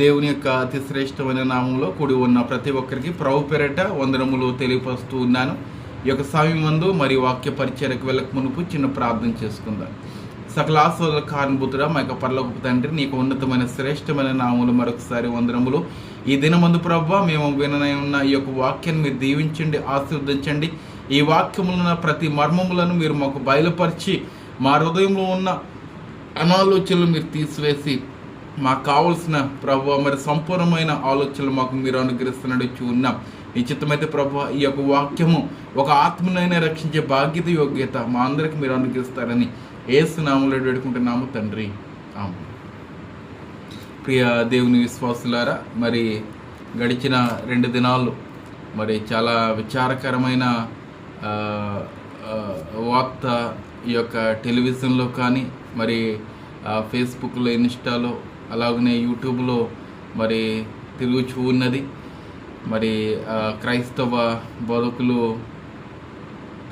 దేవుని యొక్క అతి శ్రేష్టమైన నామంలో కూడి ఉన్న ప్రతి ఒక్కరికి ప్రభు పేరట వందనములు తెలియపరుస్తూ ఉన్నాను. ఈ యొక్క సమయం మందు మరి వాక్య పరిచయకు వెళ్ళక మునుపు చిన్న ప్రార్థన చేసుకుందాం. సకల ఆశోదర కారణభూతుడ మా యొక్క పరలోకపు తండ్రి నీకు ఉన్నతమైన శ్రేష్టమైన నామములు మరొకసారి వందనములు. ఈ దినమందు ప్రభు మేము విననై ఉన్న ఈ యొక్క వాక్యాన్ని మీరు దీవించండి ఆశీర్వదించండి. ఈ వాక్యములున్న ప్రతి మర్మములను మీరు మాకు బయలుపరిచి మా హృదయంలో ఉన్న అనాలోచనలు మీరు తీసివేసి మాకు కావాల్సిన ప్రభు మరి సంపూర్ణమైన ఆలోచనలు మాకు మీరు అనుగ్రహిస్తున్నట్టు ఉన్నాం. నిశ్చితమైతే ప్రభు ఈ యొక్క వాక్యము ఒక ఆత్మనైనా రక్షించే బాధ్యత యోగ్యత మా అందరికి మీరు అనుగ్రహిస్తారని ఏసునామంలో వేడుకుంటున్నాము తండ్రి. ఆమె ప్రియ దేవుని విశ్వాసులారా మరి గడిచిన రెండు దినాలు మరి చాలా విచారకరమైన వార్త ఈ యొక్క టెలివిజన్లో కానీ మరి ఫేస్బుక్లో ఇన్స్టాలో అలాగనే యూట్యూబ్లో మరి తిరుగుచూ ఉన్నది. మరి క్రైస్తవ బోధకులు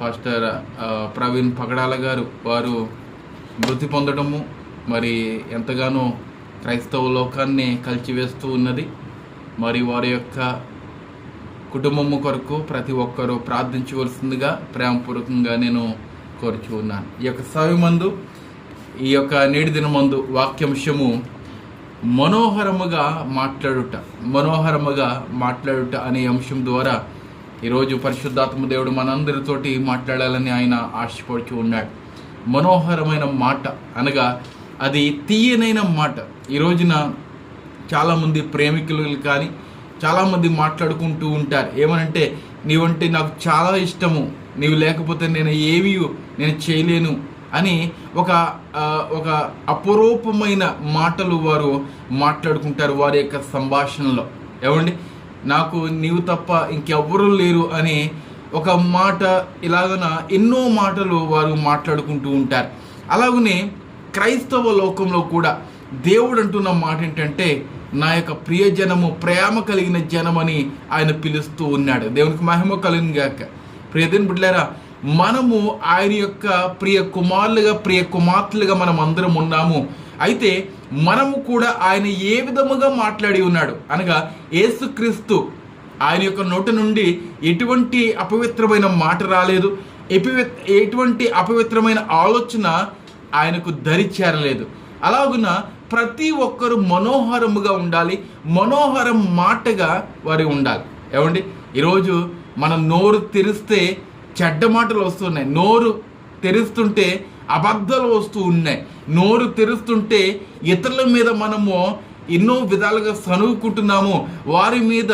పాస్టర్ ప్రవీణ్ పగడాల గారు వారు మృతి పొందడము మరి ఎంతగానో క్రైస్తవ లోకాన్ని కలిచివేస్తూ ఉన్నది. మరి వారి యొక్క కుటుంబము కొరకు ప్రతి ఒక్కరూ ప్రార్థించవలసిందిగా ప్రేమపూర్వకంగా నేను కోరుచు ఉన్నాను. ఈ యొక్క సవిమందు ఈ యొక్క నేటి దినమందు వాక్యాంశము మనోహరముగా మాట్లాడుట మనోహరముగా మాట్లాడుట అనే అంశం ద్వారా ఈరోజు పరిశుద్ధాత్మ దేవుడు మనందరితోటి మాట్లాడాలని ఆయన ఆశపడుచు ఉన్నాడు. మనోహరమైన మాట అనగా అది తీయనైన మాట. ఈ రోజున చాలామంది ప్రేమికులు కానీ చాలామంది మాట్లాడుకుంటూ ఉంటారు. ఏమనంటే నీవంటే నాకు చాలా ఇష్టము. నీవు లేకపోతే నేను ఏమీ నేను చేయలేను. అని ఒక ఒక అపురూపమైన మాటలు వారు మాట్లాడుకుంటారు వారి యొక్క సంభాషణలో. ఏమండి? నాకు నీవు తప్ప ఇంకెవ్వరూ లేరు అని ఒక మాట ఇలాగన ఎన్నో మాటలు వారు మాట్లాడుకుంటూ ఉంటారు. అలాగనే క్రైస్తవ లోకంలో కూడా దేవుడు అంటున్న మాట ఏంటంటే నా యొక్క ప్రియ జనము ప్రేమ కలిగిన జనమని ఆయన పిలుస్తూ ఉన్నాడు. దేవునికి మహిమ కలిగిన గాక ప్రియదని బిడ్డారా మనము ఆయన యొక్క ప్రియ కుమారులుగా ప్రియ కుమార్తెలుగా మనం అందరం ఉన్నాము. అయితే మనము కూడా ఆయన ఏ విధముగా మాట్లాడి ఉన్నాడు? అనగా ఏసుక్రీస్తు ఆయన యొక్క నోటి నుండి ఎటువంటి అపవిత్రమైన మాట రాలేదు. ఎపివి ఎటువంటి అపవిత్రమైన ఆలోచన ఆయనకు దరి చేరలేదు. అలాగున ప్రతి ఒక్కరు మనోహరముగా ఉండాలి. మనోహరం మాటగా వారి ఉండాలి. ఏమండి? ఈరోజు మనం నోరు తెరిస్తే చెడ్డ మాటలు వస్తున్నాయి. నోరు తెరుస్తుంటే అబద్ధాలు వస్తూ ఉన్నాయి. నోరు తెరుస్తుంటే ఇతరుల మీద మనము ఎన్నో విధాలుగా సనుగుకుంటున్నాము వారి మీద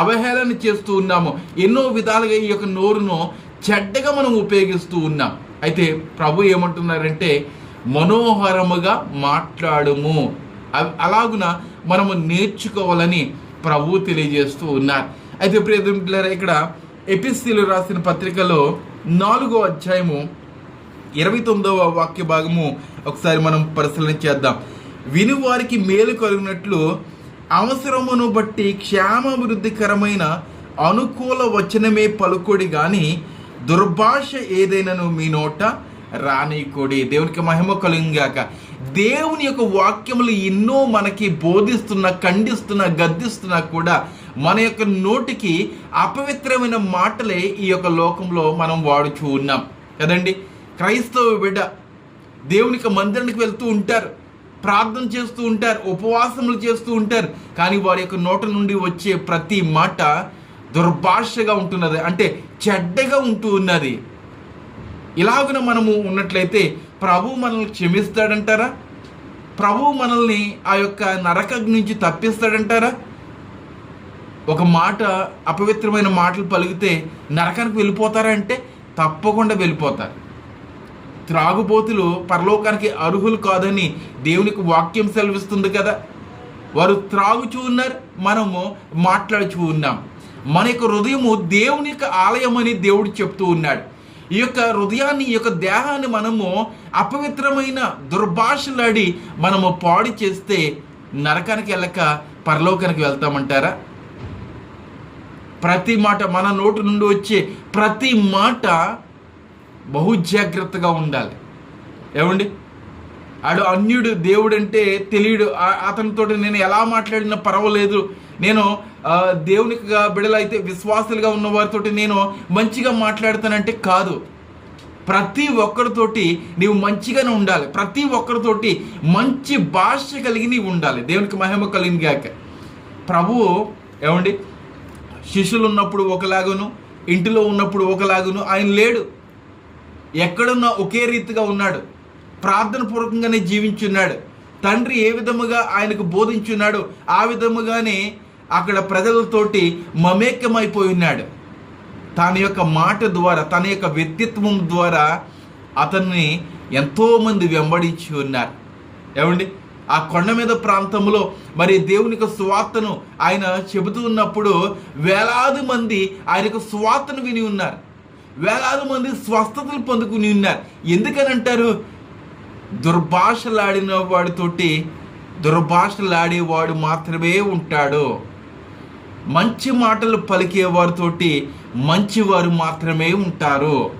అవహేళన చేస్తూ ఉన్నాము. ఎన్నో విధాలుగా ఈ యొక్క నోరును చెడ్డగా మనం ఉపయోగిస్తూ ఉన్నాం. అయితే ప్రభు ఏమంటున్నారంటే మనోహరముగా మాట్లాడము. అలాగున మనము నేర్చుకోవాలని ప్రభు తెలియజేస్తూ ఉన్నారు. అయితే ప్రియమిట్లారా ఇక్కడ ఎపిస్సీలు రాసిన పత్రికలో నాలుగో అధ్యాయము ఇరవై తొమ్మిదవ వాక్య భాగము ఒకసారి మనం పరిశీలన చేద్దాం. వినువారికి మేలు కలిగినట్లు అవసరమును బట్టి క్షేమాభివృద్ధికరమైన అనుకూల వచనమే పలుకోడి కానీ దుర్భాష ఏదైనాను మీ నోట రానీకొడి దేవునికి మహిమ కలుగాక దేవుని యొక్క వాక్యములు ఎన్నో మనకి బోధిస్తున్నా ఖండిస్తున్నా గద్దిస్తున్నా కూడా మన యొక్క నోటికి అపవిత్రమైన మాటలే ఈ యొక్క లోకంలో మనం వాడుచూ ఉన్నాం. కదండి? క్రైస్తవ బిడ్డ దేవునికి మందిరానికి వెళ్తూ ఉంటారు. ప్రార్థన చేస్తూ ఉంటారు. ఉపవాసములు చేస్తూ ఉంటారు. కానీ వారి యొక్క నోట నుండి వచ్చే ప్రతి మాట దుర్భాషగా ఉంటున్నది. అంటే చెడ్డగా ఉంటూ ఉన్నది. ఇలాగున మనము ఉన్నట్లయితే ప్రభు మనల్ని క్షమిస్తాడంటారా? ప్రభు మనల్ని ఆ యొక్క నరక నుంచి తప్పిస్తాడంటారా? ఒక మాట అపవిత్రమైన మాటలు పలిగితే నరకానికి వెళ్ళిపోతారంటే తప్పకుండా వెళ్ళిపోతారు. త్రాగుబోతులు పరలోకానికి అర్హులు కాదని దేవునికి వాక్యం సెలవిస్తుంది కదా. వారు త్రాగుచూ ఉన్నారు మనము మాట్లాడుచూ ఉన్నాం. మన యొక్క హృదయము దేవుని యొక్క ఆలయం అని దేవుడు చెప్తూ ఉన్నాడు. ఈ యొక్క హృదయాన్ని ఈ యొక్క దేహాన్ని మనము అపవిత్రమైన దుర్భాషలాడి మనము పాడు చేస్తే నరకానికి వెళ్ళక పరలోకానికి వెళ్తామంటారా? ప్రతి మాట మన నోటి నుండి వచ్చే ప్రతి మాట బహు జాగ్రత్తగా ఉండాలి. ఏమండి? ఆడు అన్యుడు దేవుడు అంటే తెలియడు అతనితో నేను ఎలా మాట్లాడినా పర్వాలేదు. నేను దేవునికిగా బిడలైతే విశ్వాసులుగా ఉన్న వారితో నేను మంచిగా మాట్లాడతానంటే కాదు. ప్రతి ఒక్కరితోటి నీవు మంచిగానే ఉండాలి. ప్రతి ఒక్కరితోటి మంచి భాష కలిగి నీవు ఉండాలి. దేవునికి మహిమ కలిగిన గాక ప్రభువు ఏమండి? శిష్యులు ఉన్నప్పుడు ఒకలాగును ఇంటిలో ఉన్నప్పుడు ఒకలాగును ఆయన లేడు. ఎక్కడున్నా ఒకే రీతిగా ఉన్నాడు. ప్రార్థన పూర్వకంగానే జీవించున్నాడు. తండ్రి ఏ విధముగా ఆయనకు బోధించున్నాడు ఆ విధముగానే అక్కడ ప్రజలతోటి మమేకమైపోయి ఉన్నాడు. తన యొక్క మాట ద్వారా తన యొక్క వ్యక్తిత్వం ద్వారా అతన్ని ఎంతోమంది వెంబడించి ఉన్నారు. ఏమండి? ఆ కొండ మీద ప్రాంతంలో మరి దేవునికి స్వార్థను ఆయన చెబుతూ ఉన్నప్పుడు వేలాది మంది ఆయనకు స్వార్థను విని ఉన్నారు. వేలాది మంది స్వస్థతలు పొందుకుని ఉన్నారు. ఎందుకని అంటారు? దుర్భాషలాడిన వాడితోటి దుర్భాషలాడేవాడు మాత్రమే ఉంటాడు. మంచి మాటలు పలికేవారితోటి మంచివారు మాత్రమే ఉంటారు.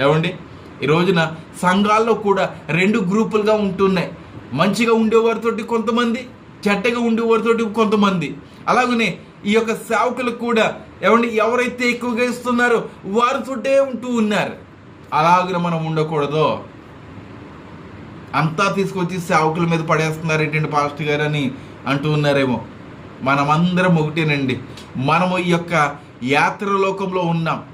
ఏమండి? ఈ రోజున సంఘాల్లో కూడా రెండు గ్రూపులుగా ఉంటున్నాయి. మంచిగా ఉండేవారితోటి కొంతమంది చెడ్డగా ఉండేవారితోటి కొంతమంది. అలాగనే ఈ యొక్క సేవకులు కూడా ఏమండి ఎవరైతే ఎక్కువగా ఇస్తున్నారో వారితోటే ఉంటూ ఉన్నారు. అలాగనే మనం ఉండకూడదు. అంతా తీసుకొచ్చి సేవకుల మీద పడేస్తున్నారు ఏంటండి పాస్టర్ గారు అని అంటూ ఉన్నారేమో. మనమందరం ఒకటేనండి. మనము ఈ యొక్క యాత్రలోకంలో ఉన్నాం.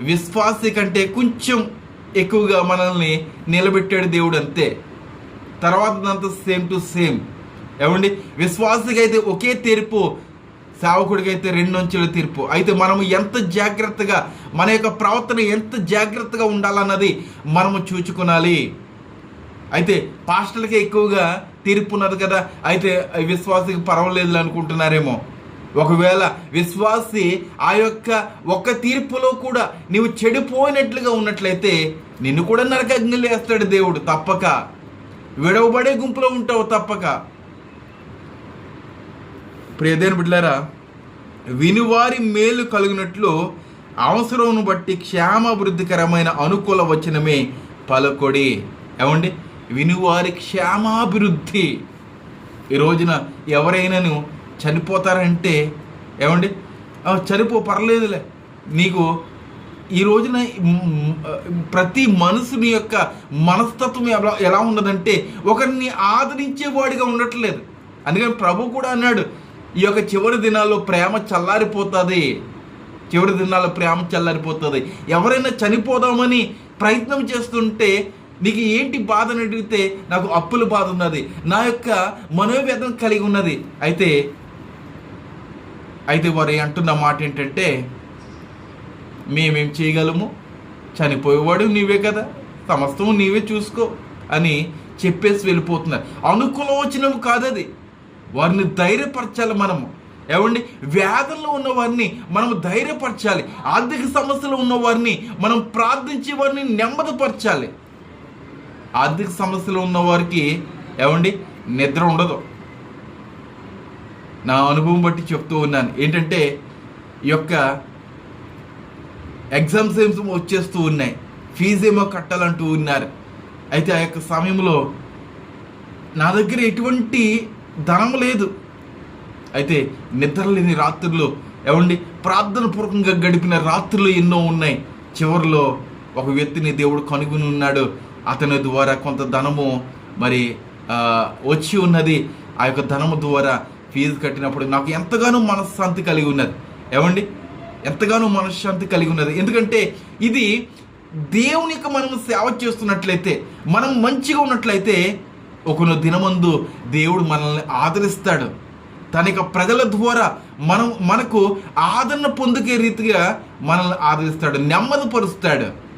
విశ్వాసి కంటే కొంచెం ఎక్కువగా మనల్ని నిలబెట్టాడు దేవుడు అంతే. తర్వాత సేమ్ టు సేమ్ ఏమండి? విశ్వాసికి అయితే ఒకే తీర్పు సేవకుడికి అయితే రెండొంచుల తీర్పు. అయితే మనము ఎంత జాగ్రత్తగా మన యొక్క ప్రవర్తన ఎంత జాగ్రత్తగా ఉండాలన్నది మనము చూచుకోనాలి. అయితే పాస్టర్లకి ఎక్కువగా తీర్పు ఉన్నది కదా? అయితే విశ్వాసికి పర్వాలేదు అనుకుంటున్నారేమో. ఒకవేళ విశ్వాసి ఆ యొక్క ఒక్క తీర్పులో కూడా నీవు చెడిపోయినట్లుగా ఉన్నట్లయితే నిన్ను కూడా నరకగ్నిలు వేస్తాడు దేవుడు తప్పక. విడవబడే గుంపులో ఉంటావు తప్పక. ప్రియదేని బిడ్డారా వినివారి మేలు కలిగినట్లు అవసరమును బట్టి క్షేమాభివృద్ధికరమైన అనుకూల వచనమే పలుకొడి. ఏమండి? వినివారి క్షేమాభివృద్ధి. ఈ రోజున ఎవరైనాను చనిపోతారంటే ఏమండి? చనిపో పర్లేదులే. నీకు ఈ రోజున ప్రతి మనుషుని యొక్క మనస్తత్వం ఎలా ఎలా ఉన్నదంటే ఒకరిని ఆదరించేవాడిగా ఉండట్లేదు. అందుకని ప్రభు కూడా అన్నాడు ఈ యొక్క చివరి దినాల్లో ప్రేమ చల్లారిపోతుంది. చివరి దినాల్లో ప్రేమ చల్లారిపోతుంది. ఎవరైనా చనిపోదామని ప్రయత్నం చేస్తుంటే నీకు ఏంటి బాధ అని అడిగితే నాకు అప్పుల బాధ ఉన్నది. నా యొక్క మనోవేదన కలిగి ఉన్నది. అయితే అయితే వారు అంటున్న మాట ఏంటంటే మేమేం చేయగలము? చనిపోయేవాడు నీవే కదా. సమస్తము నీవే చూసుకో అని చెప్పేసి వెళ్ళిపోతున్నారు. అనుకూలవచనం కాదది. వారిని ధైర్యపరచాలి మనము. ఏమండి? వ్యాధుల్లో ఉన్న వారిని మనం ధైర్యపరచాలి. ఆర్థిక సమస్యలు ఉన్న వారిని మనం ప్రార్థించే వారిని నెమ్మదిపరచాలి. ఆర్థిక సమస్యలు ఉన్న వారికి ఏమండి? నిద్ర ఉండదు. నా అనుభవం బట్టి చెప్తూ ఉన్నాను. ఏంటంటే ఈ యొక్క ఎగ్జామ్స్ ఏమో వచ్చేస్తూ ఉన్నాయి. ఫీజు ఏమో కట్టాలంటూ ఉన్నారు. అయితే ఆ యొక్క సమయంలో నా దగ్గర ఎటువంటి ధనం లేదు. అయితే నిద్రలేని రాత్రులు ఏమండి ప్రార్థన పూర్వకంగా గడిపిన రాత్రులు ఎన్నో ఉన్నాయి. చివరిలో ఒక వ్యక్తిని దేవుడు కనుగొని ఉన్నాడు. అతని ద్వారా కొంత ధనము మరి వచ్చి ఉన్నది. ఆ యొక్క ధనము ద్వారా ఫీజు కట్టినప్పుడు నాకు ఎంతగానో మనశ్శాంతి కలిగి ఉన్నది. ఏమండి? ఎంతగానో మనశ్శాంతి కలిగి ఉన్నది. ఎందుకంటే ఇది దేవునికి మనం సేవ చేస్తున్నట్లయితే మనం మంచిగా ఉన్నట్లయితే ఒకనో దినమందు దేవుడు మనల్ని ఆదరిస్తాడు. తన యొక్క ప్రజల ద్వారా మనం మనకు ఆదరణ పొందుకే రీతిగా మనల్ని ఆదరిస్తాడు నెమ్మదిపరుస్తాడు.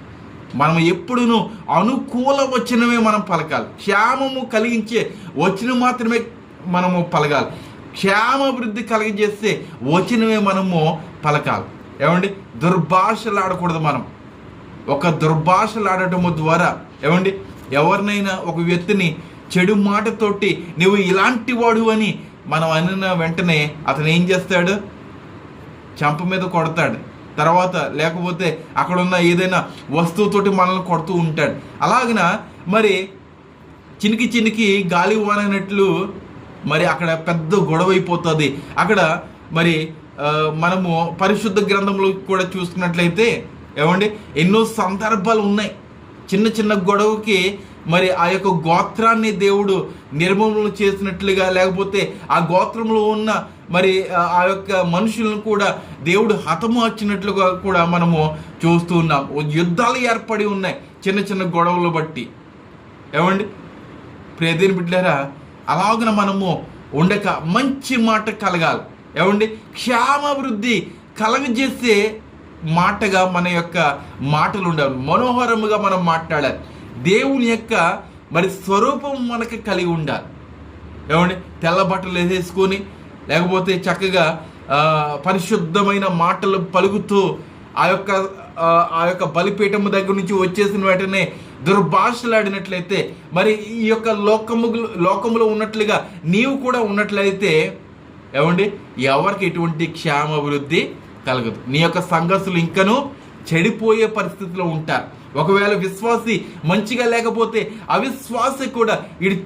మనం ఎప్పుడూ అనుకూల వచనమే మనం పలకాలి. క్షేమము కలిగించే వచనం మాత్రమే మనము పలకాలి క్షేమాభివృద్ధి కలిగజేస్తే వచనమే మనము పలకాలి. ఏమండి? దుర్భాషలాడకూడదు మనం. ఒక దుర్భాషలాడటము ద్వారా ఏమండి? ఎవరినైనా ఒక వ్యక్తిని చెడు మాటతోటి నువ్వు ఇలాంటి వాడు అని మనం అనిన వెంటనే అతను ఏం చేస్తాడు? చెంప మీద కొడతాడు. తర్వాత లేకపోతే అక్కడ ఉన్న ఏదైనా వస్తువుతోటి మనల్ని కొడుతూ ఉంటాడు. అలాగిన? మరి చినికి చినికి గాలి వాననట్లు మరి అక్కడ పెద్ద గొడవ అయిపోతుంది అక్కడ మరి మనము పరిశుద్ధ గ్రంథంలో కూడా చూసుకున్నట్లయితే ఏమండి? ఎన్నో సందర్భాలు ఉన్నాయి. చిన్న చిన్న గొడవకి మరి ఆ యొక్క గోత్రాన్ని దేవుడు నిర్మూలన చేసినట్లుగా లేకపోతే ఆ గోత్రంలో ఉన్న మరి ఆ- యొక్క మనుషులను కూడా దేవుడు హతమార్చినట్లుగా కూడా మనము చూస్తూ ఉన్నాం. ఓ యుద్ధాలు ఏర్పడి ఉన్నాయి చిన్న చిన్న గొడవలు బట్టి. ఏమండి? ప్రేదేని బిడ్డారా అలాగున మనము ఉండక మంచి మాట కలగాలి. ఏమండి? క్షేమాభివృద్ధి కలగజేసే మాటగా మన యొక్క మాటలు ఉండాలి మనోహరముగా మనం మాట్లాడాలి. దేవుని యొక్క మరి స్వరూపం మనకి కలిగి ఉండాలి. ఏమండి? తెల్ల బట్టలు వేసేసుకొని లేకపోతే చక్కగా పరిశుద్ధమైన మాటలు పలుకుతూ ఆ యొక్క ఆ, ఆ యొక్క బలిపీఠము దగ్గర నుంచి వచ్చేసిన వెంటనే దుర్భాషలాడినట్లయితే మరి ఈ యొక్క లోకము లోకములో ఉన్నట్లుగా నీవు కూడా ఉన్నట్లయితే ఏమండి? ఎవరికి ఎటువంటి క్షేమాభివృద్ధి కలగదు. నీ యొక్క సంఘర్షులు ఇంకనూ చెడిపోయే పరిస్థితిలో ఉంటారు. ఒకవేళ విశ్వాసి మంచిగా లేకపోతే అవిశ్వాసి కూడా ఇటు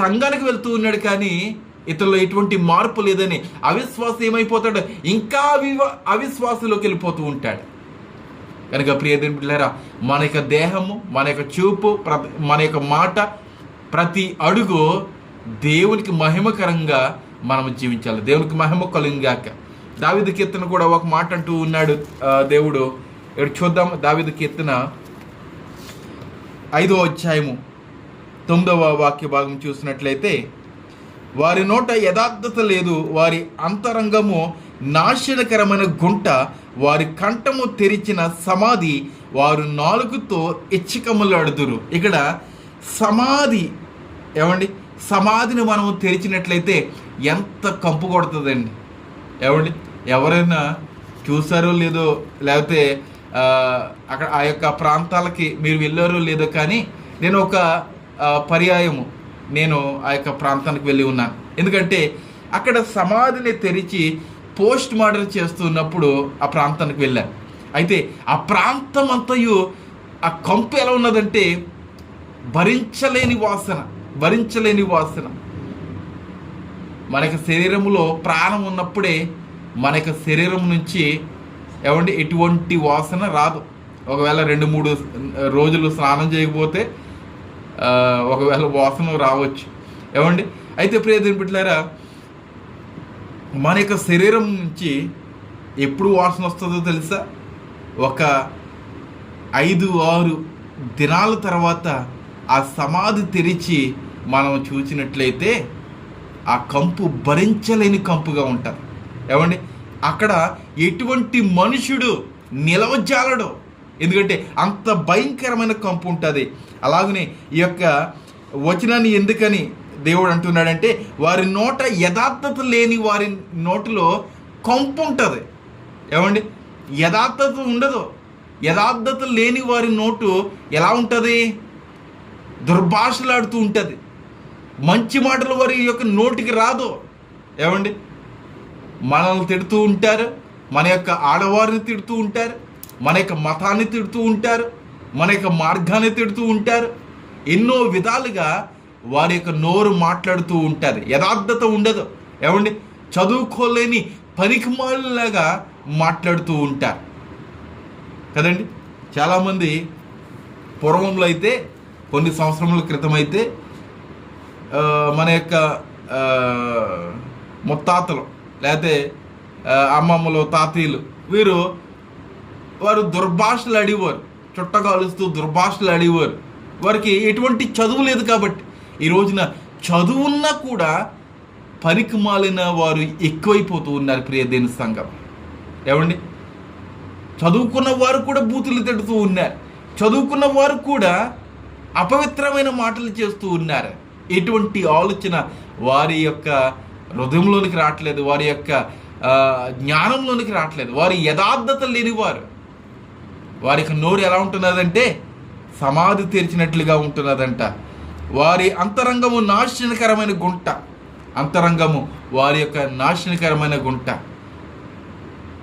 సంఘానికి వెళ్తూ ఉన్నాడు కానీ ఇతరులో ఎటువంటి మార్పు లేదని అవిశ్వాసం ఏమైపోతాడు ఇంకా అవివ అవిశ్వాసలోకి వెళ్ళిపోతూ ఉంటాడు. కనుక ప్రియదేని బిడ్డారా మన యొక్క దేహము మన యొక్క చూపు మన యొక్క మాట ప్రతి అడుగు దేవునికి మహిమకరంగా మనం జీవించాలి. దేవునికి మహిమ కలుగాక. దావిద కీర్తన కూడా ఒక మాట అంటూ ఉన్నాడు. దేవుడు ఇక్కడ చూద్దాం దావిద కీర్తన ఐదో అధ్యాయము తొమ్మిదవ వాక్య భాగం చూసినట్లయితే వారి నోట యథార్థత లేదు వారి అంతరంగము నాశనకరమైన గుంట వారి కంఠము తెరిచిన సమాధి వారు నాలుగుతో ఇచ్చికములాడుదురు. ఇక్కడ సమాధి ఏమండి? సమాధిని మనం తెరిచినట్లయితే ఎంత కంపు కొడుతుందండి. ఎవరి ఎవరైనా చూసారో లేదో లేకపోతే అక్కడ ఆ యొక్క ప్రాంతాలకి మీరు వెళ్ళారో లేదో కానీ నేను ఒక పర్యాయము నేను ఆ యొక్క ప్రాంతానికి వెళ్ళి ఉన్నాను. ఎందుకంటే అక్కడ సమాధిని తెరిచి పోస్ట్ మార్టం చేస్తున్నప్పుడు ఆ ప్రాంతానికి వెళ్ళాను అయితే ఆ ప్రాంతం అంతయు ఆ కంపు ఎలా ఉన్నదంటే భరించలేని వాసన. భరించలేని వాసన. మనకి శరీరంలో ప్రాణం ఉన్నప్పుడే మన యొక్క శరీరం నుంచి ఏమండి ఎటువంటి వాసన రాదు. ఒకవేళ రెండు మూడు రోజులు స్నానం చేయకపోతే ఒకవేళ వాసన రావచ్చు. ఏమండి? అయితే ప్రియదేని బిడ్డలారా మన యొక్క శరీరం నుంచి ఎప్పుడు వాసన వస్తుందో తెలుసా? ఒక ఐదు ఆరు దినాల తర్వాత ఆ సమాధి తెరిచి మనం చూసినట్లయితే ఆ కంపు భరించలేని కంపుగా ఉంటుంది ఏమండి? అక్కడ ఎటువంటి మనుషుడు నిలవజాలడు. ఎందుకంటే అంత భయంకరమైన కంపు ఉంటుంది. అలాగనే ఈ యొక్క వచనాన్ని ఎందుకని దేవుడు అంటున్నాడంటే వారి నోట యథార్థత లేని వారి నోటిలో కంపు ఉంటుంది. ఏమండి? యథార్థత ఉండదు. యథార్థత లేని వారి నోటు ఎలా ఉంటుంది? దుర్భాషలాడుతూ ఉంటుంది. మంచి మాటలు వారి యొక్క నోటికి రాదు. ఏమండి? మనల్ని తిడుతూ ఉంటారు మన యొక్క ఆడవారిని తిడుతూ ఉంటారు మన యొక్క మతాన్ని తిడుతూ ఉంటారు మన యొక్క మార్గాన్ని తిడుతూ ఉంటారు. ఎన్నో విధాలుగా వారి యొక్క నోరు మాట్లాడుతూ ఉంటారు. యథార్థత ఉండదు. ఏమండి? చదువుకోలేని పనికిమాలులాగా మాట్లాడుతూ ఉంటారు. కదండి? చాలామంది పూర్వంలో అయితే కొన్ని సంవత్సరముల క్రితం అయితే మన యొక్క ముత్తాతలు లేకపోతే అమ్మమ్మలు తాతయ్యలు వీరు వారు దుర్భాషలు అడిగేవారు. చుట్టగాలుస్తూ దుర్భాషలు అడిగేవారు. వారికి ఎటువంటి చదువు లేదు కాబట్టి. ఈ రోజున చదువున్నా కూడా పనికి మాలిన వారు ఎక్కువైపోతూ ఉన్నారు ప్రియ దేని సంఘం. ఏమండి? చదువుకున్న వారు కూడా బూతులు తిడుతూ ఉన్నారు. చదువుకున్న వారు కూడా అపవిత్రమైన మాటలు చేస్తూ ఉన్నారు. ఎటువంటి ఆలోచన వారి యొక్క హృదయంలోనికి రావట్లేదు వారి యొక్క జ్ఞానంలోనికి రావట్లేదు. వారి యథార్థత లేనివారు. వారి యొక్క నోరు ఎలా ఉంటున్నదంటే సమాధి తెరిచినట్లుగా ఉంటున్నదంట. వారి అంతరంగము నాశనకరమైన గుంట. అంతరంగము వారి యొక్క నాశనకరమైన గుంట.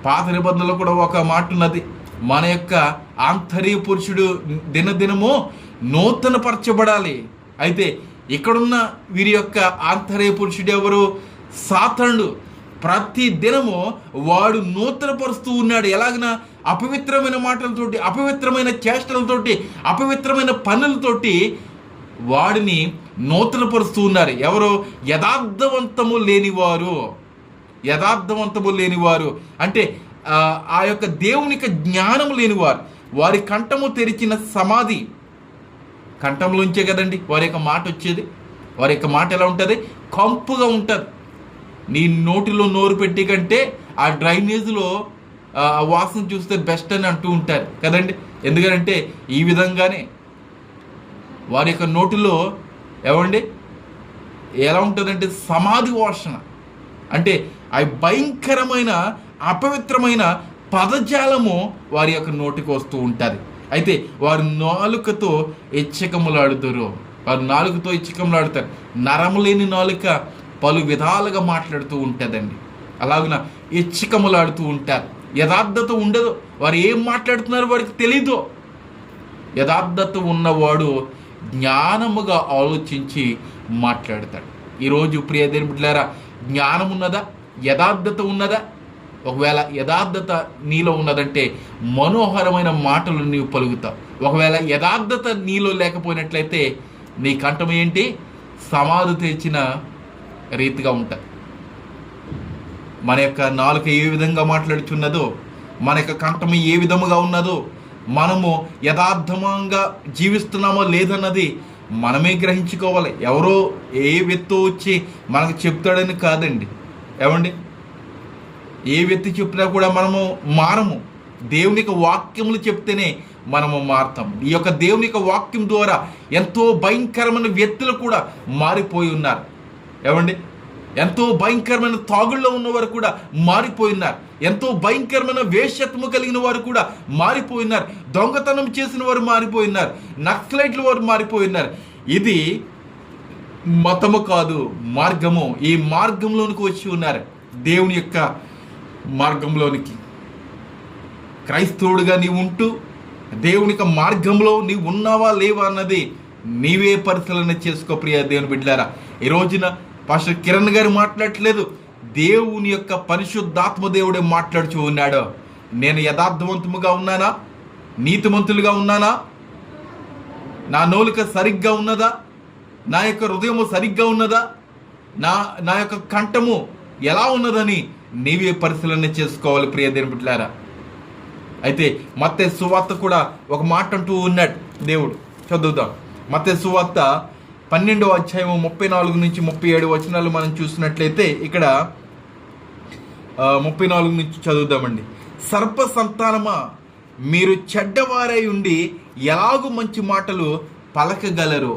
పాత నిబంధనలో కూడా ఒక మాట ఉన్నది. మన యొక్క ఆంతర్య పురుషుడు దినదినము నూతన పరచబడాలి అయితే ఇక్కడున్న వీరి యొక్క ఆంతర్య పురుషుడు ఎవరు? సాతనుడు. ప్రతి దినము వాడు నూతనపరుస్తూ ఉన్నాడు. ఎలాగన? అపవిత్రమైన మాటలతోటి అపవిత్రమైన చేష్టలతోటి అపవిత్రమైన పనులతోటి వాడిని నూతనపరుస్తూ ఉన్నారు. ఎవరు? యథార్థవంతము లేనివారు. యథార్థవంతము లేనివారు. అంటే ఆ, యొక్క దేవునికి జ్ఞానం లేనివారు. వారి కంఠము తెరిచిన సమాధి. కంఠంలోంచే కదండి. వారి యొక్క మాట వచ్చేది. వారి యొక్క మాట ఎలా ఉంటుంది? కంపుగా ఉంటుంది. నీ నోటిలో నోరు పెట్టి కంటే ఆ డ్రైనేజ్లో ఆ వాసన చూస్తే బెస్ట్ అని అంటూ ఉంటారు కదండి. ఎందుకంటే ఈ విధంగానే వారి యొక్క నోటిలో ఏమండి? ఎలా ఉంటుందంటే సమాధి వాసన. అంటే ఆ భయంకరమైన అపవిత్రమైన పదజాలము వారి యొక్క నోటికి వస్తూ ఉంటుంది. అయితే వారు నాలుకతో ఇచ్చకములాడుతారు వారు నాలుకతో ఇచ్చకములాడుతారు నరము లేని నాలుక పలు విధాలుగా మాట్లాడుతూ ఉంటుందండి. అలాగున ఇచ్చకములాడుతూ ఉంటారు. యథార్థత ఉండదు. వారు ఏం మాట్లాడుతున్నారో వారికి తెలీదు. యథార్థత ఉన్నవాడు జ్ఞానముగా ఆలోచించి మాట్లాడతాడు. ఈరోజు ప్రియదేని బిడ్డారా జ్ఞానం ఉన్నదా యథార్థత ఉన్నదా? ఒకవేళ యథార్థత నీలో ఉన్నదంటే మనోహరమైన మాటలు నీవు పలుకుతావు. ఒకవేళ యథార్థత నీలో లేకపోయినట్లయితే నీ కంఠం ఏంటి? సమాధి తెచ్చిన రీతిగా ఉంటుంది మన యొక్క నాలుక ఏ విధంగా మాట్లాడుచున్నదో మన యొక్క కంఠం ఏ విధముగా ఉన్నదో మనము యథార్థమంగా జీవిస్తున్నామో లేదన్నది మనమే గ్రహించుకోవాలి. ఎవరో ఏ వ్యక్తి వచ్చి మనకు చెప్తాడని కాదండి. ఏమండి? ఏ వ్యక్తి చెప్పినా కూడా మనము మారము. దేవుని యొక్క వాక్యములు చెప్తేనే మనము మారుతాం ఈ యొక్క దేవుని యొక్క వాక్యం ద్వారా ఎంతో భయంకరమైన వ్యక్తులు కూడా మారిపోయి ఉన్నారు. ఏమండి? ఎంతో భయంకరమైన తాగుల్లో ఉన్నవారు కూడా మారిపోయినారు ఎంతో భయంకరమైన వేషత్వము కలిగిన వారు కూడా మారిపోయినారు దొంగతనం చేసిన వారు మారిపోయినారు నక్సలైట్లు వారు మారిపోయినారు ఇది మతము కాదు మార్గము. ఈ మార్గంలోనికి వచ్చి ఉన్నారు దేవుని యొక్క మార్గంలోనికి. క్రైస్తవుడిగా నీవు ఉంటూ దేవుని మార్గంలో నీవు ఉన్నావా లేవా అన్నది నీవే పరిశీలన చేసుకో ప్రియ దేవుని బిడ్డారా ఈ రోజున పాస్టర్ కిరణ్ గారు మాట్లాడట్లేదు. దేవుని యొక్క పరిశుద్ధాత్మ దేవుడే మాట్లాడుచూ ఉన్నాడు. నేను యథార్థవంతముగా ఉన్నానా? నీతిమంతులుగా ఉన్నానా? నా నోలిక సరిగ్గా ఉన్నదా? నా యొక్క హృదయము సరిగ్గా ఉన్నదా? నా నా యొక్క కంఠము ఎలా ఉన్నదని నీవే పరిశీలన చేసుకోవాలి ప్రియ దేవుని బిడ్డలారా. అయితే మత్తే సువార్త కూడా ఒక మాట అంటూ ఉన్నాడు దేవుడు. చదువుదాం. మత్తే సువార్త పన్నెండవ అధ్యాయం ముప్పై నాలుగు నుంచి ముప్పై ఏడు వచనాలు మనం చూసినట్లయితే ఇక్కడ ముప్పై నాలుగు నుంచి చదువుదామండి. సర్ప సంతానమా మీరు చెడ్డవారై ఉండి ఎలాగూ మంచి మాటలు పలకగలరు?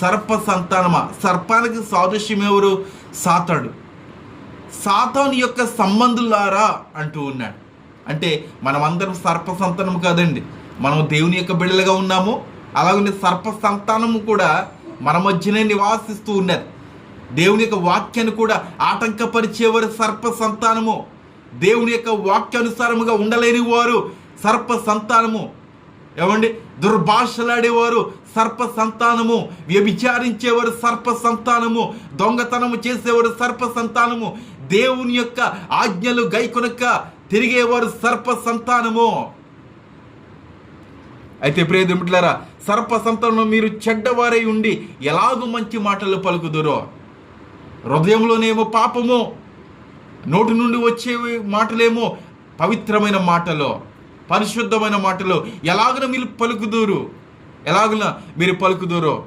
సర్ప సంతానమా సర్పానికి సాదృశ్యం ఎవరు? సాతాడు సాతాను యొక్క సంబంధులారా అంటూ ఉన్నాడు. అంటే మనమందరం సర్ప సంతానం కాదండి. మనం దేవుని యొక్క బిడ్డలుగా ఉన్నాము. అలాగనే సర్ప సంతానము కూడా మన మధ్యనే నివాసిస్తూ ఉన్నది. దేవుని యొక్క వాక్యాన్ని కూడా ఆటంకపరిచేవారు సర్ప సంతానము దేవుని యొక్క వాక్యానుసారముగా ఉండలేని వారు సర్ప సంతానము ఏమండి? దుర్భాషలాడేవారు సర్ప సంతానము వ్యభిచారించేవారు సర్ప సంతానము దొంగతనము చేసేవారు సర్ప సంతానము దేవుని యొక్క ఆజ్ఞలు గైకొనక తిరిగేవారు సర్ప సంతానము అయితే ప్రియమిట్లారా సర్ప సంతానం మీరు చెడ్డవారై ఉండి ఎలాగూ మంచి మాటలు పలుకుదురో? హృదయంలోనేమో పాపము నోటి నుండి వచ్చే మాటలేమో పవిత్రమైన మాటలు పరిశుద్ధమైన మాటలు ఎలాగన మీరు పలుకుదూరు? ఎలాగున మీరు పలుకుదూరో.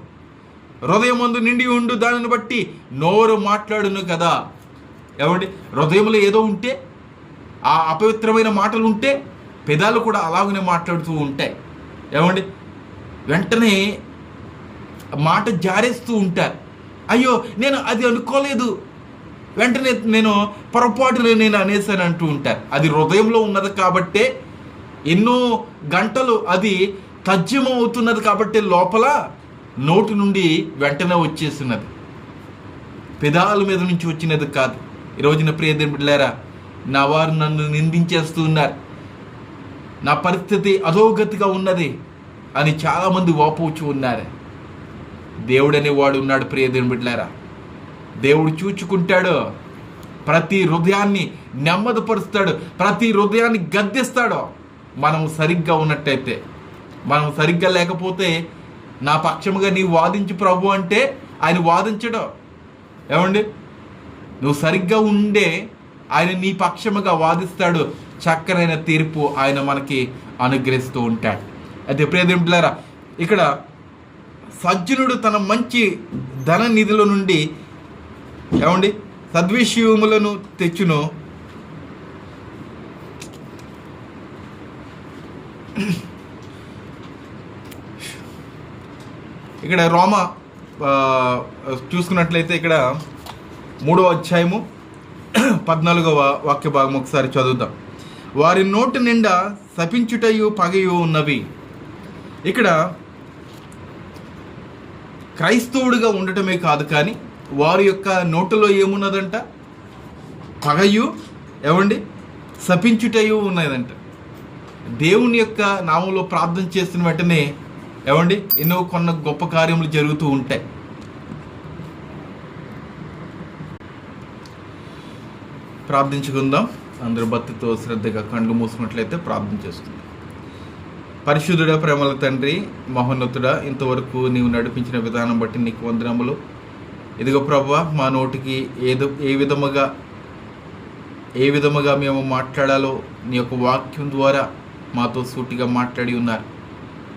హృదయమందు నిండి ఉండు దానిని బట్టి నోరు మాట్లాడును కదా. ఏమండి? హృదయంలో ఏదో ఉంటే ఆ అపవిత్రమైన మాటలు ఉంటే పెదాలు కూడా అలాగనే మాట్లాడుతూ ఉంటాయి. ఏమండి? వెంటనే మాట జారేస్తూ ఉంటారు. అయ్యో నేను అది అనుకోలేదు. వెంటనే నేను పొరపాటులో నేను అనేసాను అంటూ ఉంటారు. అది హృదయంలో ఉన్నది కాబట్టే ఎన్నో గంటలు అది తజ్జం అవుతున్నది కాబట్టి లోపల నోటి నుండి వెంటనే వచ్చేస్తున్నది పెదాల మీద నుంచి వచ్చినది కాదు. ఈ రోజున ప్రియదేని బిడ్డలారా నా వారు నన్ను నిందించేస్తూ ఉన్నారు. నా పరిస్థితి అధోగతిగా ఉన్నది అని చాలామంది వాపోవచ్చు ఉన్నారు. దేవుడనే వాడు ఉన్నాడు ప్రియ దేవుని దేవుడు చూచుకుంటాడు ప్రతి హృదయాన్ని నెమ్మదిపరుస్తాడు ప్రతి హృదయాన్ని గద్దిస్తాడు. మనం సరిగ్గా ఉన్నట్టయితే మనం సరిగ్గా లేకపోతే నా పక్షముగా నీవు వాదించు ప్రభు అంటే ఆయన వాదించడు. ఏమండి? నువ్వు సరిగ్గా ఉండే ఆయన నీ పక్షముగా వాదిస్తాడు. చక్కనైన తీర్పు ఆయన మనకి అనుగ్రహిస్తూ ఉంటాడు. అయితే ప్రియదేమిట్లారా ఇక్కడ సజ్జనుడు తన మంచి ధన నిధుల నుండి ఏమండి? సద్విషయములను తెచ్చును. ఇక్కడ రోమ చూసుకున్నట్లయితే ఇక్కడ మూడో అధ్యాయము పద్నాలుగవ వాక్య భాగం ఒకసారి చదువుదాం. వారి నోటి నిండా శపించుటయు పగయు ఉన్నవి. ఇక్కడ క్రైస్తవుడిగా ఉండటమే కాదు కానీ వారి యొక్క నోటులో ఏమున్నదంట? పగయు ఏమండి? శపించుటయు ఉన్నదంట. దేవుని యొక్క నామంలో ప్రార్థన చేసిన వెంటనే ఏమండి? ఎన్నో కొన్న గొప్ప కార్యములు జరుగుతూ ఉంటాయి. ప్రార్థించుకుందాం. అందరూ భక్తితో శ్రద్ధగా కండ్లు మూసుకున్నట్లయితే ప్రార్థన చేసుకుందాం. పరిశుద్ధుడ ప్రేమల తండ్రి మహోన్నతుడా ఇంతవరకు నీవు నడిపించిన విధానం బట్టి నీకు వందనములు. ఇదిగో ప్రభా మా నోటికి ఏదో ఏ విధముగా ఏ విధముగా మేము మాట్లాడాలో నీ యొక్క వాక్యం ద్వారా మాతో సూటిగా మాట్లాడి ఉన్నారు.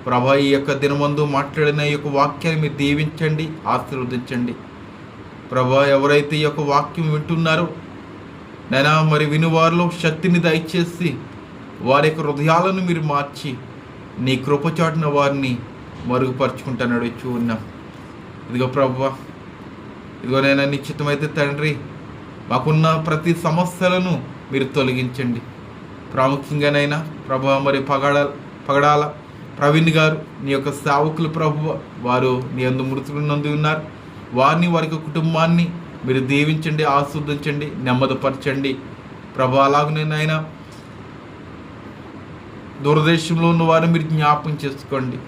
ప్రభా ఈ యొక్క దినమందు మాట్లాడిన ఈ యొక్క వాక్యాన్ని మీరు దీవించండి ఆశీర్వదించండి. ప్రభా ఎవరైతే ఈ యొక్క వాక్యం వింటున్నారో నైనా మరి వినువారిలో శక్తిని దయచేసి వారి యొక్క హృదయాలను మీరు మార్చి నీ కృపచాటున వారిని మరుగుపరుచుకుంటా నడుచు ఉన్నాం. ఇదిగో ప్రభా ఇదిగో నైనా నిశ్చితమైతే తండ్రి మాకున్న ప్రతి సమస్యలను మీరు తొలగించండి. ప్రాముఖ్యంగానైనా ప్రభా మరి పగడ పగడాల ప్రవీణ్ గారు నీ యొక్క సేవకులు ప్రభు వారు నీ అందు మృతులు ఉన్నారు. వారిని వారి యొక్క కుటుంబాన్ని మీరు దీవించండి ఆస్వాదించండి నెమ్మదిపరచండి. ప్రభు అలాగనేనైనా దూరదేశంలో ఉన్న వారిని మీరు జ్ఞాపకం చేసుకోండి.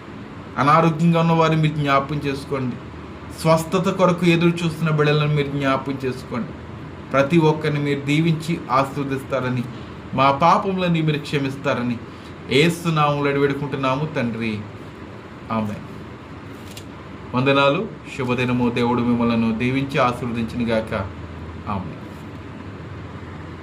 అనారోగ్యంగా ఉన్న వారిని మీరు జ్ఞాపకం చేసుకోండి. స్వస్థత కొరకు ఎదురు చూస్తున్న బిడ్డలను మీరు జ్ఞాపకం చేసుకోండి. ప్రతి ఒక్కరిని మీరు దీవించి ఆస్వాదిస్తారని మా పాపములని మీరు క్షమిస్తారని ఏస్తున్నాము అడివేడుకుంటున్నాము తండ్రి. ఆమె వందనాలు. శుభదినము. దేవుడు మిమ్మల్ని దీవించి ఆశీర్వదించిన గాక ఆమె